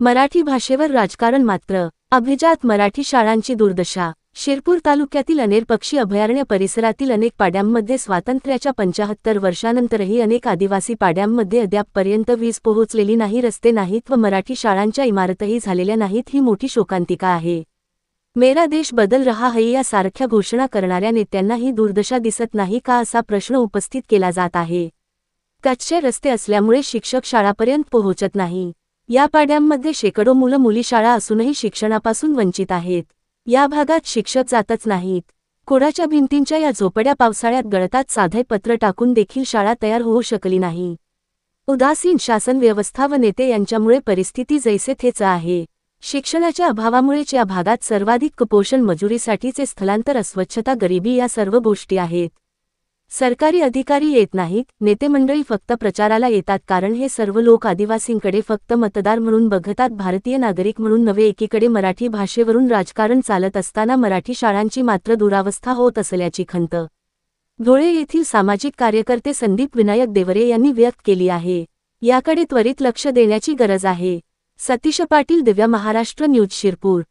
मराठी भाषेवर राजकारण मात्र. अभिजात मराठी शाळांची दुर्दशा. शिरपूर तालुक्यातील अनेर पक्षी अभयारण्य परिसरातील अनेक पाड्यांमध्ये स्वातंत्र्याच्या पंचाहत्तर वर्षानंतरही अनेक आदिवासी पाड्यांमध्ये अद्यापपर्यंत वीज पोहोचलेली नाही रस्ते नाहीत व मराठी शाळांच्या इमारतही झालेल्या नाहीत ही मोठी शोकांतिका आहे. मेरा देश बदल रहा है यासारख्या घोषणा करणाऱ्या नेत्यांना ही दुर्दशा दिसत नाही का असा प्रश्न उपस्थित केला जात आहे. कच्चे रस्ते असल्यामुळे शिक्षक शाळापर्यंत पोहोचत नाही. या पाड्यांमध्ये शेकडो मुलं मुली शाळा असूनही शिक्षणापासून वंचित आहेत. या भागात शिक्षक जातच नाहीत. कोडाच्या भिंतींच्या या झोपड्या पावसाळ्यात गळतात साधे पत्र टाकून देखील शाळा तयार होऊ शकली नाही. उदासीन शासन व्यवस्था व नेते यांच्यामुळे परिस्थिती जैसे थेच आहे. शिक्षणाच्या अभावामुळेच या भागात सर्वाधिक कुपोषण मजुरीसाठीचे स्थलांतर अस्वच्छता गरिबी या सर्व गोष्टी आहेत. सरकारी अधिकारी येत नाहीत नेते मंडळी फक्त प्रचाराला येतात कारण हे सर्व लोक आदिवासींकडे फक्त मतदार म्हणून बघतात भारतीय नागरिक म्हणून नवे एकीकडे मराठी भाषेवरून राजकारण चालत असताना मराठी शाळांची मात्र दुरावस्था होत असल्याची खंत. धुळे येथील सामाजिक कार्यकर्ते संदीप विनायक देवरे यांनी व्यक्त केली आहे. याकडे त्वरित लक्ष देण्याची गरज आहे. सतीश पाटील दिव्या महाराष्ट्र न्यूज शिरपूर.